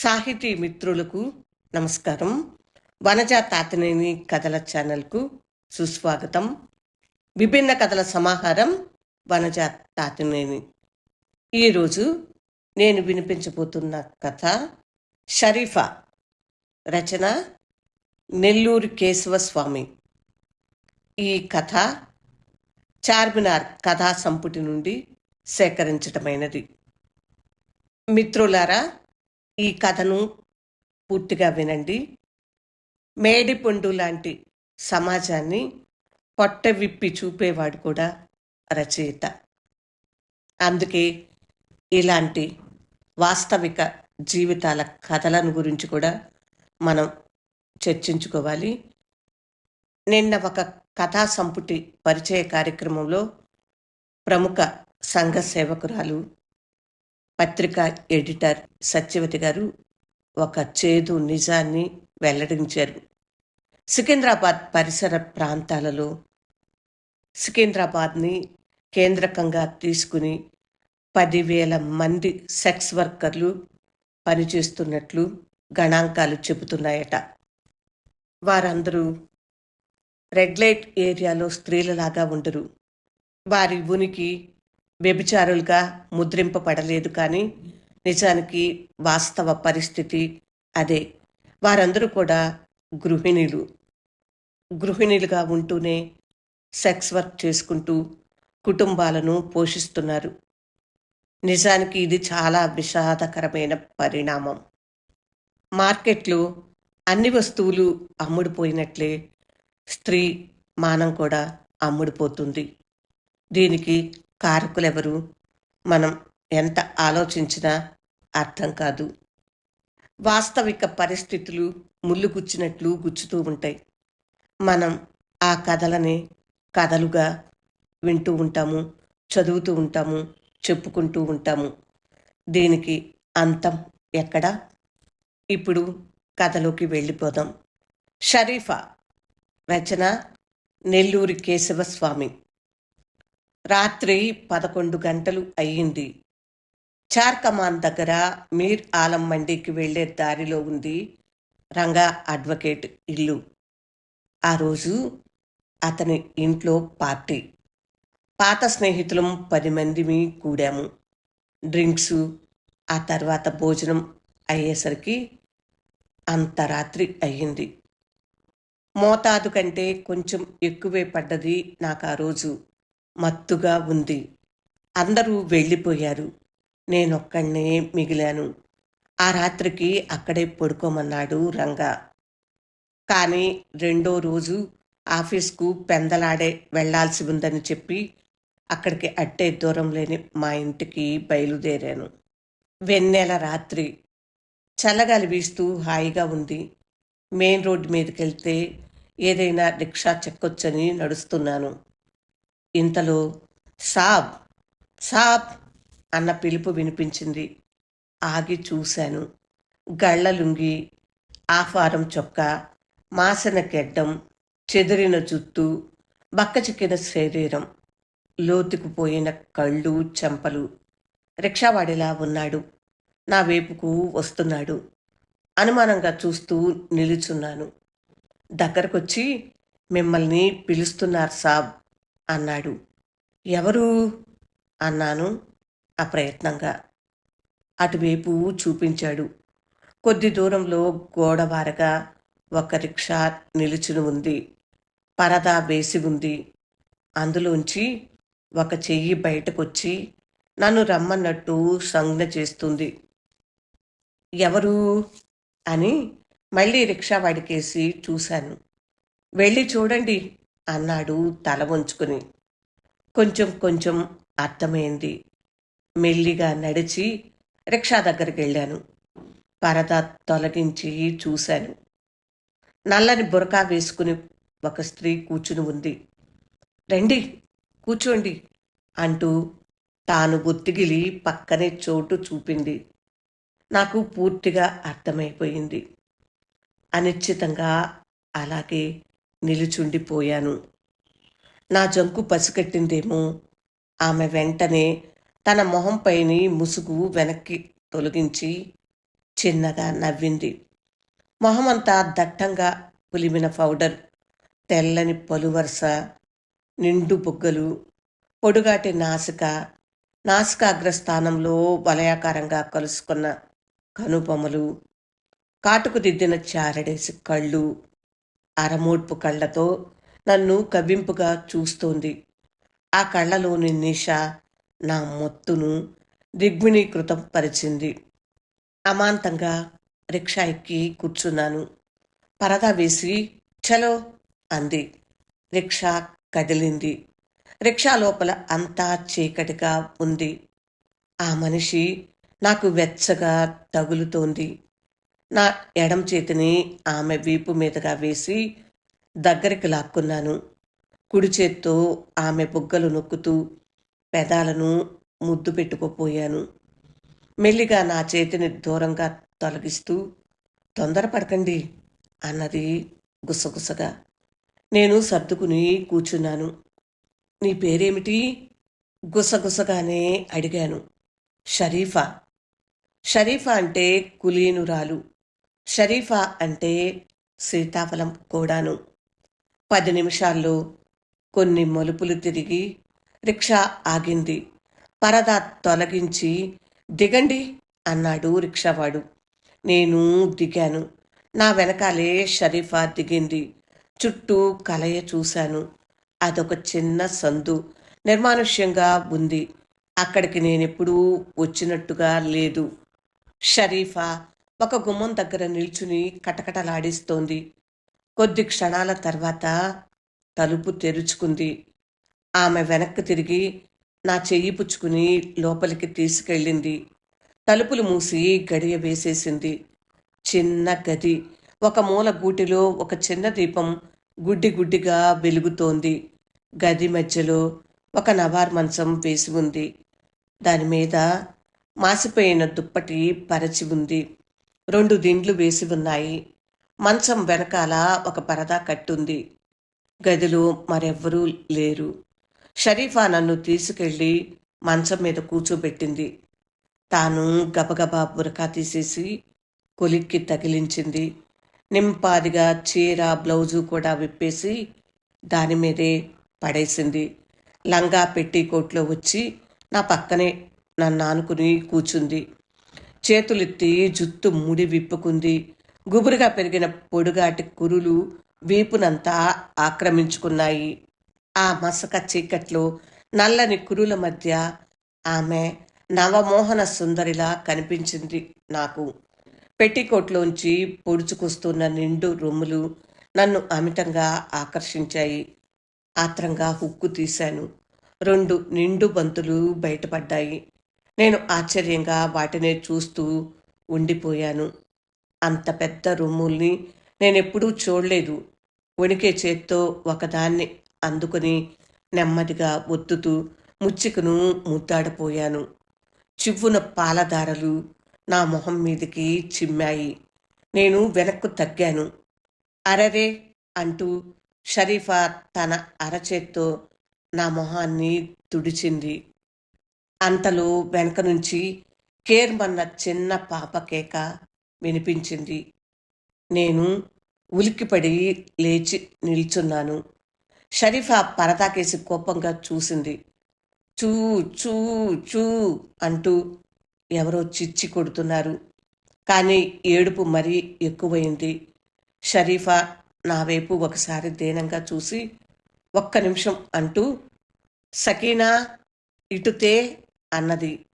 సాహితీ మిత్రులకు నమస్కారం. వనజ తాతనేని కథల ఛానల్కు సుస్వాగతం. విభిన్న కథల సమాహారం వనజ తాతనేని. ఈరోజు నేను వినిపించబోతున్న కథ షరీఫా రచన నెల్లూరు కేశవస్వామి. ఈ కథ చార్మినార్ కథా సంపుటి నుండి సేకరించటమైనది. మిత్రులారా ఈ కథను పూర్తిగా వినండి. మేడిపండు లాంటి సమాజాన్ని పొట్ట విప్పి చూపేవాడు కూడా రచయిత. అందుకే ఇలాంటి వాస్తవిక జీవితాల కథలను గురించి కూడా మనం చర్చించుకోవాలి. నిన్న ఒక కథా సంపుటి పరిచయ కార్యక్రమంలో ప్రముఖ సంఘ సేవకురాలు పత్రికా ఎడిటర్ సత్యవతి గారు ఒక చేదు నిజాన్ని వెల్లడించారు. సికింద్రాబాద్ పరిసర ప్రాంతాలలో సికింద్రాబాద్ని కేంద్రకంగా తీసుకుని పదివేల మంది సెక్స్ వర్కర్లు పనిచేస్తున్నట్లు గణాంకాలు చెబుతున్నాయట. వారందరూ రెడ్ లైట్ ఏరియాలో స్త్రీలలాగా ఉండరు. వారి ఉనికి వ్యభిచారులుగా ముద్రింపబడలేదు కానీ నిజానికి వాస్తవ పరిస్థితి అదే. వారందరూ కూడా గృహిణులు. గృహిణులుగా ఉంటూనే సెక్స్ వర్క్ చేసుకుంటూ కుటుంబాలను పోషిస్తున్నారు. నిజానికి ఇది చాలా విషాదకరమైన పరిణామం. మార్కెట్లో అన్ని వస్తువులు అమ్ముడుపోయినట్లే స్త్రీ మానం కూడా అమ్ముడుపోతుంది. దీనికి కారకులెవరు? మనం ఎంత ఆలోచించినా అర్థం కాదు. వాస్తవిక పరిస్థితులు ముళ్ళు గుచ్చినట్లు గుచ్చుతూ ఉంటాయి. మనం ఆ కథలని కథలుగా వింటూ ఉంటాము చదువుతూ ఉంటాము చెప్పుకుంటూ ఉంటాము. దీనికి అంతం ఎక్కడా? ఇప్పుడు కథలోకి వెళ్ళిపోదాం. షరీఫా రచన నెల్లూరి కేశవస్వామి. రాత్రి పదకొండు గంటలు అయ్యింది. చార్ కమాన్ దగ్గర మీర్ ఆలం మండీకి వెళ్ళే దారిలో ఉంది రంగా అడ్వకేట్ ఇల్లు. ఆ రోజు అతని ఇంట్లో పార్టీ. పాత స్నేహితులం పది మందిమి కూడాము. డ్రింక్స్ ఆ తర్వాత భోజనం అయ్యేసరికి అంత రాత్రి అయ్యింది. మోతాదు కంటే కొంచెం ఎక్కువే పడ్డది నాకు ఆ రోజు. మత్తుగా ఉంది. అందరూ వెళ్ళిపోయారు. నేనొక్కడే మిగిలాను. ఆ రాత్రికి అక్కడే పడుకోమన్నాడు రంగా. కానీ రెండో రోజు ఆఫీస్కు పెందలాడే వెళ్ళాల్సి ఉందని చెప్పి అక్కడికి అట్టే దూరం లేని మా ఇంటికి బయలుదేరాను. వెన్నెల రాత్రి చల్లగాలి వీస్తూ హాయిగా ఉంది. మెయిన్ రోడ్డు మీదకెళ్తే ఏదైనా రిక్షా చెక్కొచ్చని నడుస్తున్నాను. ఇంతలో సాబ్ సాబ్ అన్న పిలుపు వినిపించింది. ఆగి చూశాను. గళ్ళ లుంగి ఆఫారం చొక్కా మాసిన గెడ్డం చెదిరిన జుత్తు బక్కచిక్కిన శరీరం లోతుకుపోయిన కళ్ళు చెంపలు. రిక్షావాడిలా ఉన్నాడు. నా వైపుకు వస్తున్నాడు. అనుమానంగా చూస్తూ నిలుచున్నాను. దగ్గరకొచ్చి మిమ్మల్ని పిలుస్తున్నారు సాబ్. అన్నాడు. ఎవరు? అన్నాను అప్రయత్నంగా. అటువైపు చూపించాడు. కొద్ది దూరంలో గోడవారగా ఒక రిక్షా నిలుచుని ఉంది. పరదా వేసి ఉంది. అందులోంచి ఒక చెయ్యి బయటకొచ్చి నన్ను రమ్మన్నట్టు సంజ్ఞ చేస్తుంది. ఎవరు? అని మళ్ళీ రిక్షా వాడికేసి చూశాను. వెళ్ళి చూడండి అన్నాడు తల వంచుకుని. కొంచెం కొంచెం అర్థమైంది. మెల్లిగా నడిచి రిక్షా దగ్గరికి వెళ్ళాను పరద తొలగించి చూశాను. నల్లని బురకా వేసుకుని ఒక స్త్రీ కూర్చుని ఉంది. రండి కూర్చోండి అంటూ తాను బొత్తిగిలి పక్కనే చోటు చూపింది. నాకు పూర్తిగా అర్థమైపోయింది. అనిశ్చితంగా అలాగే నిలుచుండిపోయాను. నా జంకు పసిగట్టిందేమో. ఆమె వెంటనే తన మొహంపైని ముసుగు వెనక్కి తొలగించి చిన్నగా నవ్వింది. మొహమంతా దట్టంగా పులిమిన పౌడర్ తెల్లని పలువరుస నిండు బుగ్గలు పొడుగాటి నాసిక నాసికాగ్రస్థానంలో వలయాకారంగా కలుసుకున్న కనుబొమ్మలు కాటుకు దిద్దిన చారడేసి కళ్ళు అరమోడ్పు కళ్ళతో నన్ను కవ్వింపుగా చూస్తోంది. ఆ కళ్ళలోని నిష నా మొత్తును దిగ్విణీకృతం పరిచింది. అమాంతంగా రిక్షా ఎక్కి కూర్చున్నాను. పరదా వేసి చలో అంది. రిక్షా కదిలింది. రిక్షా లోపల అంతా చీకటిగా ఉంది. ఆ మనిషి నాకు వెచ్చగా తగులుతోంది. నా ఎడం చేతిని ఆమె వీపు మీదుగా వేసి దగ్గరికి లాక్కున్నాను. కుడి చేత్తో ఆమె బుగ్గలు నొక్కుతూ పెదాలను ముద్దు పెట్టుకోపోయాను. మెల్లిగా నా చేతిని దూరంగా తొలగిస్తూ తొందరపడకండి అన్నది గుసగుసగా. నేను సర్దుకుని కూర్చున్నాను. నీ పేరేమిటి? గుసగుసగానే అడిగాను. షరీఫా. షరీఫా అంటే కులీనురాలు. షరీఫా అంటే సీతాఫలం కూడాను. పది నిమిషాల్లో కొన్ని మలుపులు తిరిగి రిక్షా ఆగింది. పరదా తొలగించి దిగండి అన్నాడు రిక్షావాడు. నేను దిగాను. నా వెనకాలే షరీఫా దిగింది. చుట్టూ కలయ చూశాను. అదొక చిన్న సందు. నిర్మానుష్యంగా ఉంది. అక్కడికి నేనెప్పుడూ వచ్చినట్టుగా లేదు. షరీఫా ఒక గుమ్మం దగ్గర నిల్చుని కటకటలాడిస్తోంది. కొద్ది క్షణాల తర్వాత తలుపు తెరుచుకుంది. ఆమె వెనక్కి తిరిగి నా చెయ్యి పుచ్చుకుని లోపలికి తీసుకెళ్ళింది. తలుపులు మూసి గడియ వేసేసింది. చిన్న గది. ఒక మూల గూటిలో ఒక చిన్న దీపం గుడ్డి గుడ్డిగా వెలుగుతోంది. గది మధ్యలో ఒక నవార్ మంచం వేసి ఉంది. దాని మీద మాసిపోయిన దుప్పటి పరచి ఉంది. రెండు దిండ్లు వేసి ఉన్నాయి. మంచం వెనకాల ఒక పరదా కట్టుంది. గదిలో మరెవ్వరూ లేరు. షరీఫా నన్ను తీసుకెళ్ళి మంచం మీద కూర్చోబెట్టింది. తాను గబగబా బురకా తీసేసి కొలిక్కి తగిలించింది. నింపాదిగా చీర బ్లౌజు కూడా విప్పేసి దాని మీదే పడేసింది. లంగా పెట్టి కోట్లో వచ్చి నా పక్కనే నన్ను ఆనుకుని కూర్చుంది. చేతులెత్తి జుత్తు ముడి విప్పుకుంది. గుబురుగా పెరిగిన పొడుగాటి కురులు వీపునంతా ఆక్రమించుకున్నాయి. ఆ మసక చీకట్లో నల్లని కురుల మధ్య ఆమె నవమోహన సుందరిలా కనిపించింది నాకు. పెట్టికోట్లోంచి పొడుచుకొస్తున్న నిండు రొమ్ములు నన్ను అమితంగా ఆకర్షించాయి. ఆత్రంగా హుక్కు తీశాను. రెండు నిండు బంతులు బయటపడ్డాయి. నేను ఆశ్చర్యంగా వాటినే చూస్తూ ఉండిపోయాను. అంత పెద్ద రొమ్ముల్ని నేనెప్పుడూ చూడలేదు. వణికే చేత్తో ఒకదాన్ని అందుకుని నెమ్మదిగా ఒత్తుతూ ముచ్చికను ముద్దాడపోయాను. చివ్వున పాలదారలు నా మొహం మీదకి చిమ్మాయి. నేను వెనక్కు తగ్గాను. అరరే అంటూ షరీఫా తన అరచేత్తో నా మొహాన్ని తుడిచింది. అంతలో వెనక నుంచి కేర్మన్న చిన్న పాప కేక వినిపించింది. నేను ఉలిక్కిపడి లేచి నిల్చున్నాను. షరీఫా పరదాకేసి కోపంగా చూసింది. చూ చూ చూ అంటూ ఎవరో చిచ్చి కొడుతున్నారు. కానీ ఏడుపు మరీ ఎక్కువైంది. షరీఫా నా వైపు ఒకసారి దీనంగా చూసి ఒక్క నిమిషం అంటూ సకీనా ఇటుతే అన్నది.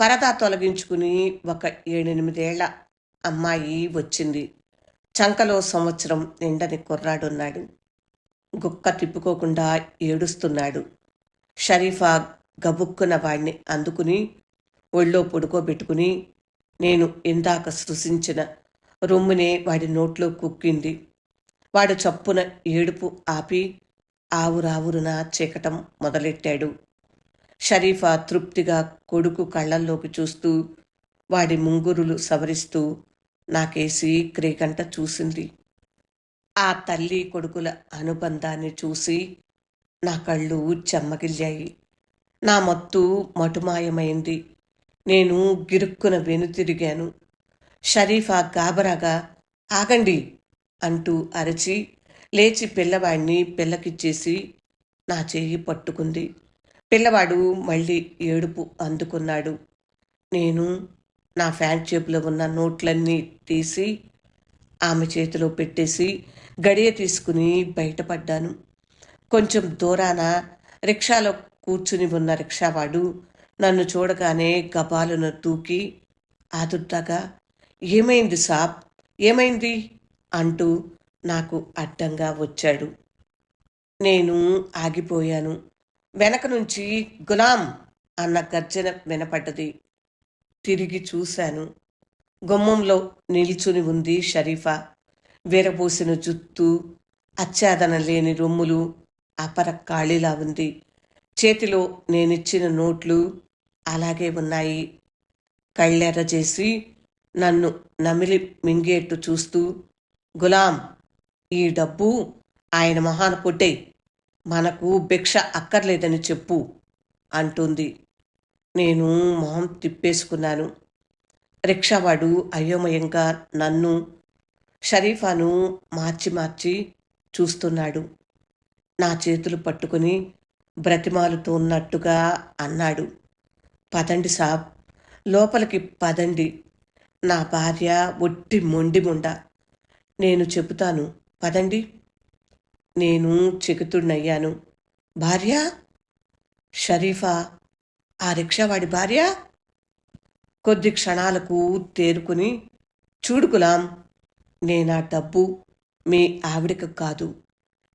పరదా తొలగించుకుని ఒక ఏడెనిమిదేళ్ళ అమ్మాయి వచ్చింది. చంకలో సంవత్సరం నిండని కుర్రాడున్నాడు. గుక్క తిప్పుకోకుండా ఏడుస్తున్నాడు. షరీఫా గబుక్కున వాడిని అందుకుని ఒళ్ళో పడుకోబెట్టుకుని నేను ఇందాక సృశించిన రొమ్మునే వాడి నోట్లో కుక్కింది. వాడు చప్పున ఏడుపు ఆపి ఆవురావురున చీకటం మొదలెట్టాడు. షరీఫా తృప్తిగా కొడుకు కళ్ళల్లోకి చూస్తూ వాడి ముంగురులు సవరిస్తూ నాకేసి క్రేకంట చూసింది. ఆ తల్లి కొడుకుల అనుబంధాన్ని చూసి నా కళ్ళు చెమ్మగిల్లాయి. నా మత్తు మటుమాయమైంది. నేను గిరుక్కున వెనుతిరిగాను షరీఫా గాబరాగా ఆగండి అంటూ అరచి లేచి పిల్లవాడిని పిల్లకిచ్చేసి నా చేయి పట్టుకుంది. పిల్లవాడు మళ్ళీ ఏడుపు అందుకున్నాడు. నేను నా ఫ్యాంట్ చేపులో ఉన్న నోట్లన్నీ తీసి ఆమె చేతిలో పెట్టేసి గడియ తీసుకుని బయటపడ్డాను. కొంచెం దూరాన రిక్షాలో కూర్చుని ఉన్న రిక్షావాడు నన్ను చూడగానే గబాలను తూకి ఆదుర్దాగా ఏమైంది సాబ్? ఏమైంది? అంటూ నాకు అడ్డంగా వచ్చాడు. నేను ఆగిపోయాను. వెనక నుంచి గులాం అన్న గర్జన వినపడ్డది. తిరిగి చూశాను. గుమ్మంలో నిల్చుని ఉంది షరీఫా. విరబోసిన జుత్తు అచ్చాదన లేని రొమ్ములు అపర కాళీలా ఉంది. చేతిలో నేనిచ్చిన నోట్లు అలాగే ఉన్నాయి. కళ్ళెర్ర చేసి నన్ను నమిలి మింగేట్టు చూస్తూ గులాం ఈ డబ్బు ఆయన మహాన్ కొట్టే మనకు భిక్ష అక్కర్లేదని చెప్పు అంటుంది. నేను మొహం తిప్పేసుకున్నాను. రిక్షావాడు అయోమయంగా నన్ను షరీఫాను మార్చి మార్చి చూస్తున్నాడు. నా చేతులు పట్టుకుని బ్రతిమాలుతున్నట్టుగా అన్నాడు. పదండి సాబ్ లోపలికి పదండి. నా భార్య ఒట్టి మొండి ముండ. నేను చెబుతాను పదండి. నేను చెకుతున్నయ్యాను భార్య? షరీఫా ఆ రిక్షావాడి భార్య? కొద్ది క్షణాలకు తేరుకుని చూడు గులాం నేనా డబ్బు మీ ఆవిడకు కాదు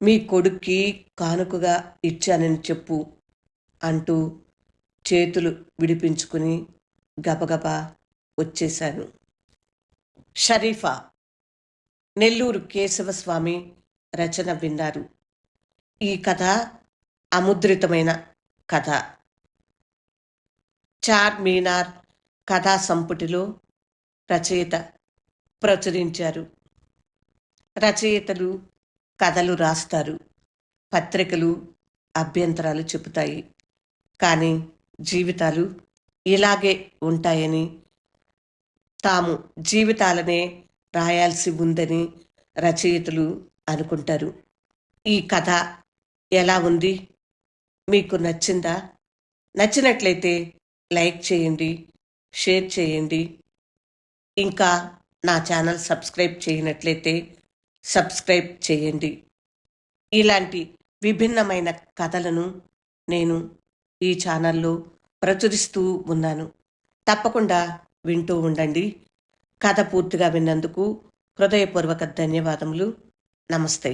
మీ కొడుక్కి కానుకగా ఇచ్చానని చెప్పు అంటూ చేతులు విడిపించుకుని గబగబా వచ్చేశాను. షరీఫా నెల్లూరు కేశవస్వామి రచన విన్నారు. ఈ కథ అముద్రితమైన కథ. చార్ మీనార్ కథా సంపుటిలో రచయిత ప్రచురించారు. రచయితలు కథలు రాస్తారు. పత్రికలు అభ్యంతరాలు చెబుతాయి. కానీ జీవితాలు ఇలాగే ఉంటాయని తాము జీవితాలనే రాయాల్సి ఉందని రచయితలు అనుకుంటారు. ఈ కథ ఎలా ఉంది? మీకు నచ్చిందా? నచ్చినట్లయితే లైక్ చేయండి షేర్ చేయండి. ఇంకా నా ఛానల్ సబ్స్క్రైబ్ చేయనట్లయితే సబ్స్క్రైబ్ చేయండి. ఇలాంటి విభిన్నమైన కథలను నేను ఈ ఛానల్లో ప్రచురిస్తూ ఉన్నాను. తప్పకుండా వింటూ ఉండండి. కథ పూర్తిగా విన్నందుకు హృదయపూర్వక ధన్యవాదములు. Namastê.